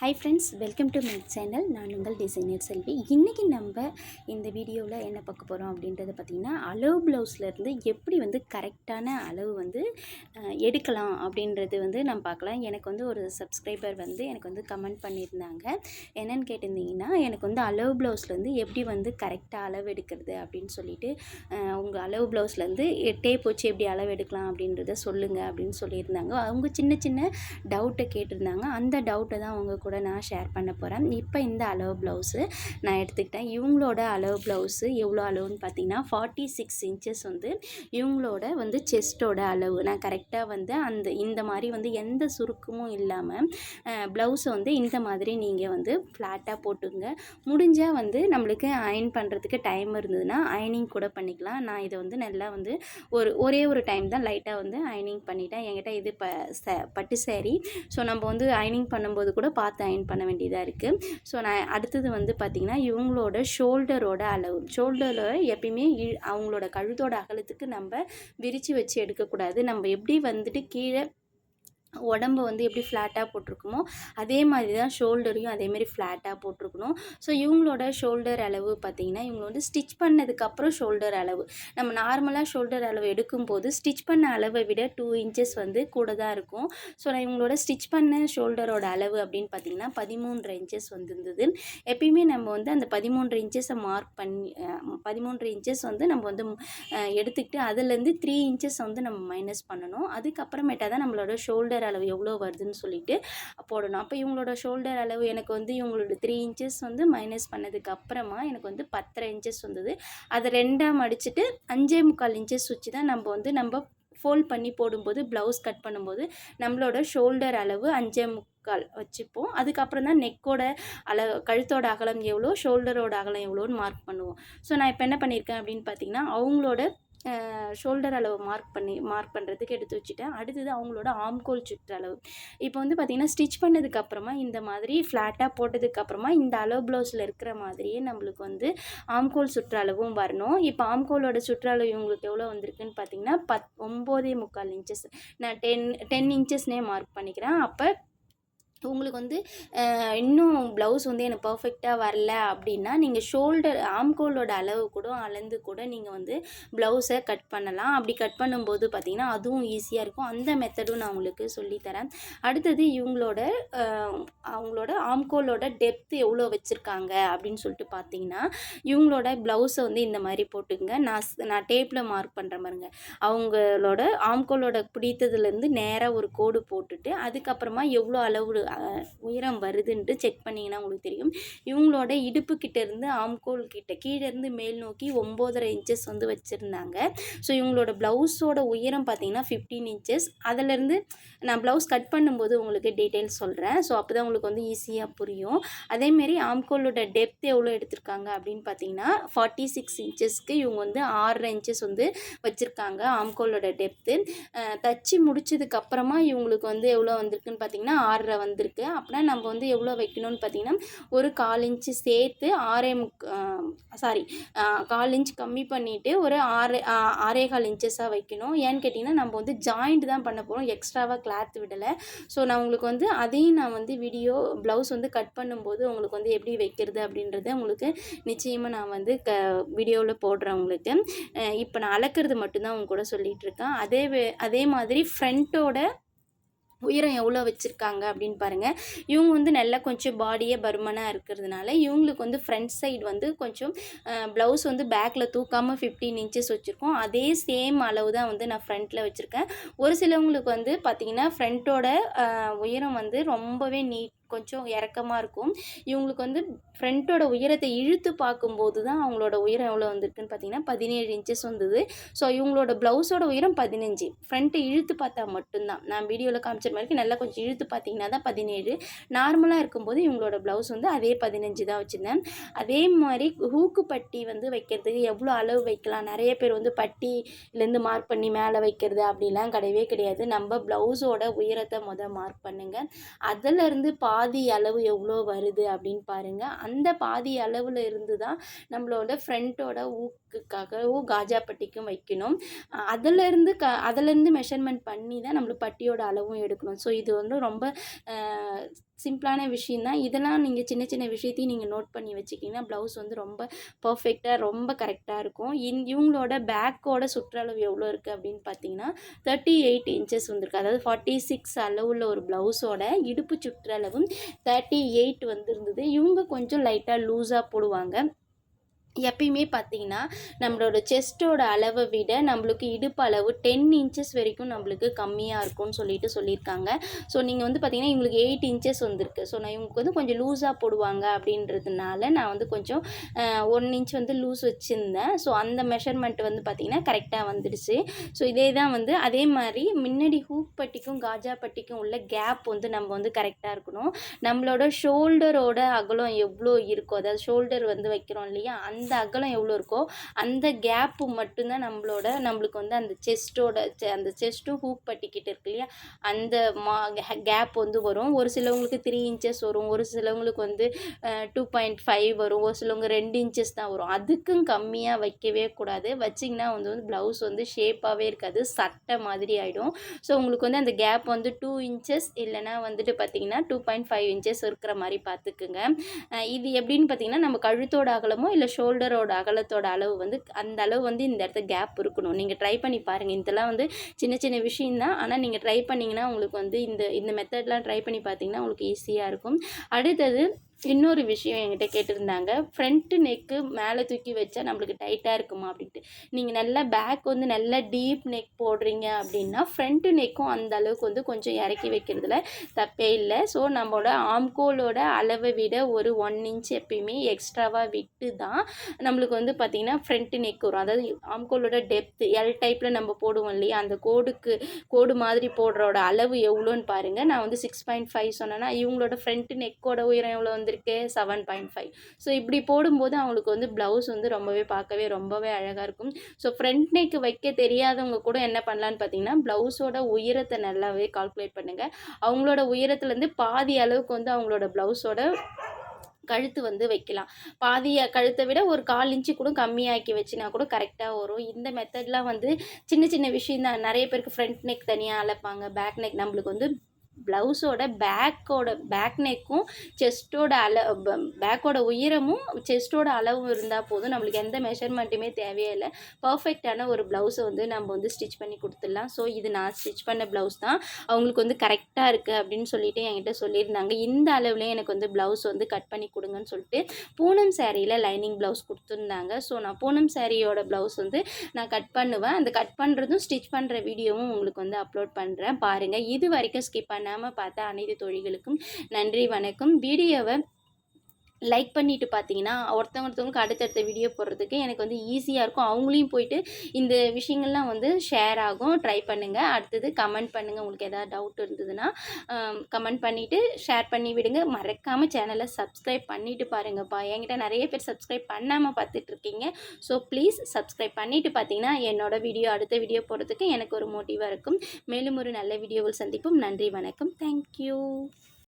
Hi friends welcome to my channel நான் உங்கள் designer செல்வி. இன்றைக்கி நம்ம இந்த வீடியோவில் என்ன பார்க்க போகிறோம் அப்படின்றத பார்த்திங்கன்னா அளவு ப்ளவுஸ்லேருந்து எப்படி வந்து கரெக்டான அளவு வந்து எடுக்கலாம் அப்படின்றது வந்து நம்ம பார்க்கலாம். எனக்கு வந்து ஒரு சப்ஸ்கிரைபர் வந்து எனக்கு வந்து கமெண்ட் பண்ணியிருந்தாங்க. என்னென்னு கேட்டிருந்தீங்கன்னா எனக்கு வந்து அளவு ப்ளவுஸ்லேருந்து எப்படி வந்து கரெக்டாக அளவு எடுக்கிறது அப்படின்னு சொல்லிட்டு உங்கள் அளவு ப்ளவுஸ்லேருந்து டேப் வச்சு எப்படி அளவு எடுக்கலாம் அப்படின்றத சொல்லுங்கள் அப்படின்னு சொல்லியிருந்தாங்க. அவங்க சின்ன சின்ன டவுட்டை கேட்டிருந்தாங்க. அந்த டவுட்டை தான் அவங்க கூட நான் ஷேர் பண்ண போகிறேன் இப்போ இந்த அளவு ப்ளவுஸு நான் எடுத்துக்கிட்டேன். இவங்களோட அளவு ப்ளவுஸு எவ்வளோ அளவுன்னு பார்த்தீங்கன்னா ஃபார்ட்டி சிக்ஸ் இன்ச்சஸ் வந்து இவங்களோட வந்து செஸ்ட்டோட அளவு. நான் கரெக்டாக வந்து அந்த இந்த மாதிரி வந்து எந்த சுருக்கமும் இல்லாமல் ப்ளவுஸை வந்து இந்த மாதிரி நீங்கள் வந்து ஃப்ளாட்டாக போட்டுங்க. முடிஞ்சால் வந்து நம்மளுக்கு அயன் பண்ணுறதுக்கு டைம் இருந்ததுன்னா அயனிங் கூட பண்ணிக்கலாம். நான் இதை வந்து நல்லா வந்து ஒரு ஒரே ஒரு டைம் தான் லைட்டாக வந்து அயனிங் பண்ணிட்டேன். என்கிட்ட இது ப ச பட்டு சேரீ ஸோ நம்ம வந்து அயனிங் பண்ணும்போது கூட பார்த்து அயன் பண்ண வேண்டியதாக இருக்குது ஸோ நான் அடுத்தது வந்து பார்த்திங்கன்னா இவங்களோட ஷோல்டரோட அளவு. ஷோல்டரில் எப்பயுமே அவங்களோட கழுத்தோட அகலத்துக்கு நம்ம விரித்து வச்சு எடுக்கக்கூடாது. நம்ம எப்படி வந்துட்டு கீழே உடம்பு வந்து எப்படி ஃப்ளாட்டாக போட்டிருக்குமோ அதே மாதிரி தான் ஷோல்டரையும் அதேமாரி ஃப்ளாட்டாக போட்டிருக்கணும். ஸோ இவங்களோட ஷோல்டர் அளவு பார்த்திங்கன்னா இவங்க வந்து ஸ்டிச் பண்ணதுக்கப்புறம் ஷோல்டர் அளவு. நம்ம நார்மலாக ஷோல்டர் அளவு எடுக்கும்போது ஸ்டிச் பண்ண அளவை விட டூ இன்ச்சஸ் வந்து கூட தான் இருக்கும். ஸோ நான் இவங்களோட ஸ்டிச் பண்ண ஷோல்டரோட அளவு அப்படின்னு பார்த்திங்கன்னா பதிமூன்று இன்ச்சஸ் வந்துருந்தது. எப்பயுமே நம்ம வந்து அந்த பதிமூன்று இன்ச்சஸை மார்க் பண்ணி பதிமூன்று இன்ச்சஸ் வந்து நம்ம வந்து எடுத்துக்கிட்டு அதுலேருந்து த்ரீ இன்ச்சஸ் வந்து நம்ம மைனஸ் பண்ணணும். அதுக்கப்புறமேட்டா தான் நம்மளோட ஷோல்டர் அளவு எவ்வளோ வருதுன்னு சொல்லிட்டு போடணும். அப்போ இவங்களோட ஷோல்டர் அளவு எனக்கு வந்து இவங்களோட த்ரீ இன்ச்சஸ் வந்து மைனஸ் பண்ணதுக்கு அப்புறமா எனக்கு வந்து பத்தரை இன்ச்சஸ் வந்தது. அதை ரெண்டாக மடிச்சுட்டு அஞ்சே முக்கால் இன்ச்சஸ் வச்சு தான் நம்ம வந்து நம்ம ஃபோல்ட் பண்ணி போடும்போது ப்ளவுஸ் கட் பண்ணும்போது நம்மளோட ஷோல்டர் அளவு அஞ்சே முக்கால் வச்சுப்போம். அதுக்கப்புறம் தான் நெக்கோட அளவு கழுத்தோட அகலம் எவ்வளோ ஷோல்டரோட அகலம் எவ்வளோன்னு மார்க் பண்ணுவோம். ஸோ நான் இப்போ என்ன பண்ணியிருக்கேன் அப்படின்னு பார்த்தீங்கன்னா அவங்களோட ஷோல்டர் அளவு மார்க் பண்ணி மார்க் பண்ணுறதுக்கு எடுத்து வச்சுட்டேன். அடுத்தது அவங்களோட ஆம்கோல் சுற்றளவு இப்போ வந்து பார்த்திங்கன்னா ஸ்டிச் பண்ணதுக்கப்புறமா இந்த மாதிரி ஃப்ளாட்டாக போட்டதுக்கப்புறமா இந்த அளவு ப்ளவுஸில் இருக்கிற மாதிரியே நம்மளுக்கு வந்து ஆம்கோல் சுற்றளவும் வரணும். இப்போ ஆம்கோலோட சுற்றளவு இவங்களுக்கு எவ்வளோ வந்திருக்குன்னு பார்த்தீங்கன்னா பத் ஒம்போதே முக்கால் இன்ச்சஸ் நான் டென் டென் இன்ச்சஸ்னே மார்க் பண்ணிக்கிறேன். அப்போ உங்களுக்கு வந்து இன்னும் ப்ளவுஸ் வந்து எனக்கு பர்ஃபெக்டாக வரல அப்படின்னா நீங்கள் ஷோல்டர் ஆம்கோலோட அளவு கூட அளந்து கூட நீங்கள் வந்து ப்ளவுஸை கட் பண்ணலாம். அப்படி கட் பண்ணும்போது பார்த்திங்கன்னா அதுவும் ஈஸியாக இருக்கும். அந்த மெத்தடும் நான் உங்களுக்கு சொல்லித்தரேன். அடுத்தது இவங்களோட அவங்களோட ஆம்கோலோட டெப்த் எவ்வளோ வச்சுருக்காங்க அப்படின்னு சொல்லிட்டு பார்த்தீங்கன்னா இவங்களோட ப்ளவுஸை வந்து இந்த மாதிரி போட்டுங்க நான் நான் டேப்பில் மார்க் பண்ணுற மாதிரிங்க அவங்களோட ஆம்கோலோட பிடித்ததுலேருந்து நேராக ஒரு கோடு போட்டுட்டு அதுக்கப்புறமா எவ்வளோ அளவு உயரம் வருதுன்ட்டு செக் பண்ணிங்கன்னா உங்களுக்கு தெரியும். இவங்களோட இடுப்பு கிட்ட இருந்து ஆம்கோல் கிட்ட கீழே இருந்து மேல் நோக்கி ஒம்போதரை இன்ச்சஸ் வந்து வச்சுருந்தாங்க. ஸோ இவங்களோட ப்ளவுஸோட உயரம் பார்த்தீங்கன்னா ஃபிஃப்டீன் இன்ச்சஸ் அதிலேருந்து நான் ப்ளவுஸ் கட் பண்ணும்போது உங்களுக்கு டீட்டெயில்ஸ் சொல்கிறேன் ஸோ அப்போ தான் உங்களுக்கு வந்து ஈஸியாக புரியும். அதேமாரி ஆம்கோலோட டெப்த் எவ்வளோ எடுத்திருக்காங்க அப்படின்னு பார்த்தீங்கன்னா ஃபார்ட்டி சிக்ஸ் இன்ச்சஸ்க்கு இவங்க வந்து ஆறரை இன்ச்சஸ் வந்து வச்சுருக்காங்க ஆம்கோலோட டெப்த்து தச்சு முடிச்சதுக்கப்புறமா இவங்களுக்கு வந்து எவ்வளோ வந்திருக்குன்னு பார்த்தீங்கன்னா ஆறரை வந்து வந்திருக்கு அப்படின்னா நம்ம வந்து எவ்வளோ வைக்கணும்னு பார்த்தீங்கன்னா ஒரு கால் இன்ச்சு சேர்த்து ஆறே முக் சாரி கால் இன்ச் கம்மி பண்ணிவிட்டு ஒரு ஆறு ஆறே கால் இன்ச்சஸாக வைக்கணும். ஏன்னு கேட்டிங்கன்னா நம்ம வந்து ஜாயிண்ட் தான் பண்ண போகிறோம் எக்ஸ்ட்ராவாக கிளாத் விடலை. ஸோ நான் உங்களுக்கு வந்து அதையும் நான் வந்து வீடியோ ப்ளவுஸ் வந்து கட் பண்ணும்போது உங்களுக்கு வந்து எப்படி வைக்கிறது அப்படின்றத உங்களுக்கு நிச்சயமாக நான் வந்து க வீடியோவில் போடுறேன் உங்களுக்கு. இப்போ நான் அளக்கிறது மட்டும்தான் உங்க கூட சொல்லிகிட்ருக்கேன் அதே அதே மாதிரி ஃப்ரண்ட்டோட உயரம் எவ்வளோ வச்சுருக்காங்க அப்படின்னு பாருங்கள் இவங்க வந்து நல்லா கொஞ்சம் பாடியே பருமனாக இருக்கிறதுனால இவங்களுக்கு வந்து ஃப்ரண்ட் சைடு வந்து கொஞ்சம் ப்ளவுஸ் வந்து பேக்கில் தூக்காமல் ஃபிஃப்டீன் இன்ச்சஸ் வச்சுருக்கோம். அதே சேம் அளவு தான் வந்து நான் ஃப்ரண்ட்டில் வச்சுருக்கேன். ஒரு சிலவங்களுக்கு வந்து பார்த்திங்கன்னா ஃப்ரண்ட்டோட உயரம் வந்து ரொம்பவே நீட் கொஞ்சம் இறக்கமாக இருக்கும். இவங்களுக்கு வந்து ஃப்ரண்ட்டோட உயரத்தை இழுத்து பார்க்கும்போது தான் அவங்களோட உயரம் எவ்வளோ வந்திருக்குன்னு பார்த்தீங்கன்னா பதினேழு இன்ச்சஸ் வந்தது. ஸோ இவங்களோட ப்ளவுஸோட உயரம் பதினஞ்சு. ஃப்ரண்ட்டு இழுத்து பார்த்தா மட்டும்தான். நான் வீடியோவில் காமிச்ச மாதிரி நல்லா கொஞ்சம் இழுத்து பார்த்தீங்கன்னா தான் பதினேழு. நார்மலாக இருக்கும்போது இவங்களோட ப்ளவுஸ் வந்து அதே பதினஞ்சு தான் வச்சுருந்தேன். அதே மாதிரி ஹூக்கு பட்டி வந்து வைக்கிறதுக்கு எவ்வளோ அளவு வைக்கலாம்? நிறைய பேர் வந்து பட்டிலேருந்து மார்க் பண்ணி மேலே வைக்கிறது அப்படிலாம் கிடையவே கிடையாது. நம்ம ப்ளவுஸோட உயரத்தை மொதல் மார்க் பண்ணுங்கள் அதிலிருந்து பாதி அளவு எவ்வளோ வருது அப்படின்னு பாருங்கள் அந்த பாதி அளவில் இருந்து தான் நம்மளோட ஃப்ரண்ட்டோட ஊக்குக்காகவும் காஜா பட்டிக்கும் வைக்கணும். அதிலேருந்து க அதிலேருந்து மெஷர்மெண்ட் பண்ணி தான் நம்மளுக்கு பட்டியோட அளவும் எடுக்கணும். ஸோ இது வந்து ரொம்ப சிம்பிளான விஷயந்தான் இதெல்லாம் நீங்கள் சின்ன சின்ன விஷயத்தையும் நீங்கள் நோட் பண்ணி வச்சுக்கிங்கன்னா ப்ளவுஸ் வந்து ரொம்ப பர்ஃபெக்டாக ரொம்ப கரெக்டாக இருக்கும். இன் இவங்களோட பேக்கோட சுற்றளவு எவ்வளோ இருக்குது அப்படின்னு பார்த்தீங்கன்னா தேர்ட்டி எயிட் இன்ச்சஸ் வந்திருக்கு. அதாவது ஃபார்ட்டி சிக்ஸ் அளவுள்ள ஒரு ப்ளவுஸோட இடுப்பு சுற்றளவும் தேர்ட்டி எயிட் வந்துருந்தது. இவங்க கொஞ்சம் லைட்டாக லூஸாக போடுவாங்க. எப்பயுமே பார்த்தீங்கன்னா நம்மளோட செஸ்ட்டோட அளவை விட நம்மளுக்கு இடுப்பு அளவு டென் இன்ச்சஸ் வரைக்கும் நம்மளுக்கு கம்மியாக இருக்கும்னு சொல்லிட்டு சொல்லியிருக்காங்க. ஸோ நீங்கள் வந்து பார்த்தீங்கன்னா இவங்களுக்கு எயிட் இன்ச்சஸ் வந்திருக்கு. ஸோ நான் இவங்களுக்கு வந்து கொஞ்சம் லூஸாக போடுவாங்க அப்படின்றதுனால நான் வந்து கொஞ்சம் ஒன் இன்ச் வந்து லூஸ் வச்சுருந்தேன். ஸோ அந்த மெஷர்மெண்ட் வந்து பார்த்திங்கன்னா கரெக்டாக வந்துடுச்சு. ஸோ இதே தான் வந்து அதே மாதிரி முன்னாடி ஹூக் பட்டிக்கும் காஜா பட்டிக்கும் உள்ள கேப் வந்து நம்ம வந்து கரெக்டாக இருக்கணும். நம்மளோட ஷோல்டரோட அகலம் எவ்வளோ இருக்கோ அதாவது ஷோல்டர் வந்து வைக்கிறோம் இல்லையா அந்த அந்த அகலம் எவ்வளோ இருக்கோ அந்த கேப்பு மட்டும்தான் நம்மளோட நம்மளுக்கு வந்து அந்த செஸ்ட்டோட அந்த செஸ்ட்டும் ஹூக் பட்டிக்கிட்டு இருக்கு இல்லையா? அந்த மா கேப் வந்து வரும். ஒரு சிலவங்களுக்கு த்ரீ இன்ச்சஸ் வரும். ஒரு சிலவங்களுக்கு வந்து டூ பாயிண்ட் ஃபைவ் வரும். ஒரு சிலவங்க ரெண்டு இன்ச்சஸ் தான் வரும். அதுக்கும் கம்மியாக வைக்கவே கூடாது. வச்சிங்கன்னா வந்து வந்து ப்ளவுஸ் வந்து ஷேப்பாகவே இருக்காது. சட்டை மாதிரி ஆகிடும் ஸோ உங்களுக்கு வந்து அந்த கேப் வந்து டூ இன்ச்சஸ் இல்லைனா வந்துட்டு பார்த்தீங்கன்னா டூ பாயிண்ட் ஃபைவ் இன்ச்சஸ் இருக்கிற மாதிரி பார்த்துக்குங்க இது எப்படின்னு பார்த்தீங்கன்னா நம்ம கழுத்தோட அகலமோ இல்லை ஷோல்டர் ஷோல்டரோட அகலத்தோட அளவு வந்து அந்த அளவு வந்து இந்த இடத்த கேப் இருக்கணும். நீங்கள் ட்ரை பண்ணி பாருங்கள் இதெல்லாம் வந்து சின்ன சின்ன விஷயந்தான் ஆனால் நீங்கள் ட்ரை பண்ணிங்கன்னா உங்களுக்கு வந்து இந்த இந்த மெத்தட்லாம் ட்ரை பண்ணி பார்த்தீங்கன்னா உங்களுக்கு ஈஸியாக இருக்கும். அடுத்தது இன்னொரு விஷயம் என்கிட்ட கேட்டிருந்தாங்க. ஃப்ரண்ட்டு நெக்கு மேலே தூக்கி வச்சா நம்மளுக்கு டைட்டாக இருக்குமா அப்படின்ட்டு. நீங்கள் நல்லா பேக் வந்து நல்லா டீப் நெக் போடுறீங்க அப்படின்னா ஃப்ரண்ட்டு நெக்கும் அந்த அளவுக்கு வந்து கொஞ்சம் இறக்கி வைக்கிறதுல தப்பே இல்லை. ஸோ நம்மளோட ஆம்கோலோட அளவை விட ஒரு ஒன் இன்ச் எப்பயுமே எக்ஸ்ட்ராவாக விட்டு தான் நம்மளுக்கு வந்து பார்த்திங்கன்னா ஃப்ரண்ட்டு நெக் வரும். அதாவது ஆம்கோலோட டெப்த்து எல் டைப்பில் நம்ம போடுவோம் இல்லையா? அந்த கோடுக்கு கோடு மாதிரி போடுறோட அளவு எவ்வளோன்னு பாருங்கள் நான் வந்து சிக்ஸ் பாயிண்ட் ஃபைவ் சொன்னேன்னா இவங்களோட ஃப்ரண்ட்டு நெக்கோட உயரம் எவ்வளோ வந்து வந்திருக்கு செவன் பாயிண்ட் ஃபைவ் ஸோ இப்படி போடும்போது அவங்களுக்கு வந்து ப்ளவுஸ் வந்து ரொம்பவே பார்க்கவே ரொம்பவே அழகாக இருக்கும். ஸோ ஃப்ரண்ட் நெக் வைக்க தெரியாதவங்க கூட என்ன பண்ணலான்னு பார்த்தீங்கன்னா ப்ளவுஸோட உயரத்தை நல்லாவே கால்குலேட் பண்ணுங்கள் அவங்களோட உயரத்துலேருந்து பாதி அளவுக்கு வந்து அவங்களோட ப்ளவுஸோட கழுத்து வந்து வைக்கலாம். பாதியை கழுத்தை விட ஒரு கால் இன்ச்சு கூட கம்மியாக்கி வச்சுனா கூட கரெக்டாக வரும். இந்த மெத்தட்லாம் வந்து சின்ன சின்ன விஷயம் தான். நிறைய பேருக்கு ஃப்ரண்ட் நெக் தனியாக அழைப்பாங்க பேக் நெக் நம்மளுக்கு வந்து ப்ளவுஸோட பேக்கோட பேக் நெக்கும் செஸ்ட்டோட அள பேக்கோட உயரமும் செஸ்ட்டோட அளவும் இருந்தால் போதும். நம்மளுக்கு எந்த மெஷர்மெண்ட்டுமே தேவையே இல்லை பர்ஃபெக்டான ஒரு ப்ளவுஸை வந்து நம்ம வந்து ஸ்டிச் பண்ணி கொடுத்துடலாம். ஸோ இது நான் ஸ்டிச் பண்ண ப்ளவுஸ் தான். அவங்களுக்கு வந்து கரெக்டாக இருக்குது அப்படின்னு சொல்லிட்டு என்கிட்ட சொல்லியிருந்தாங்க. இந்த அளவுலேயே எனக்கு வந்து ப்ளவுஸ் வந்து கட் பண்ணி கொடுங்கன்னு சொல்லிட்டு பூனம் சேரீயில் லைனிங் ப்ளவுஸ் கொடுத்துருந்தாங்க. ஸோ நான் பூனம் சேரீயோட ப்ளவுஸ் வந்து நான் கட் பண்ணுவேன். அந்த கட் பண்ணுறதும் ஸ்டிச் பண்ணுற வீடியோவும் உங்களுக்கு வந்து அப்லோட் பண்ணுறேன் பாருங்கள் இது வரைக்கும் ஸ்கிப் பண்ண பண்ணாமல் பார்த்த அனைத்து தொழில்களுக்கும் நன்றி வணக்கம். வீடியோவை லைக் பண்ணிவிட்டு பார்த்தீங்கன்னா ஒருத்தவங்க ஒருத்தவங்களுக்கு அடுத்தடுத்த வீடியோ போடுறதுக்கு எனக்கு வந்து ஈஸியாக இருக்கும். அவங்களையும் போயிட்டு இந்த விஷயங்கள்லாம் வந்து ஷேர் ஆகும். ட்ரை பண்ணுங்கள் அடுத்தது கமெண்ட் பண்ணுங்கள் உங்களுக்கு எதாவது டவுட் இருந்ததுன்னா கமெண்ட் பண்ணிவிட்டு ஷேர் பண்ணி விடுங்க. மறக்காமல் சேனலை சப்ஸ்கிரைப் பண்ணிவிட்டு பாருங்கப்பா. என்கிட்ட நிறைய பேர் சப்ஸ்கிரைப் பண்ணாமல் பார்த்துட்ருக்கீங்க ஸோ ப்ளீஸ் சப்ஸ்கிரைப் பண்ணிவிட்டு பார்த்தீங்கன்னா என்னோடய வீடியோ அடுத்த வீடியோ போடுறதுக்கு எனக்கு ஒரு மோட்டிவாக இருக்கும். மேலும் ஒரு நல்ல வீடியோவில் சந்திப்போம். நன்றி வணக்கம். தேங்க்யூ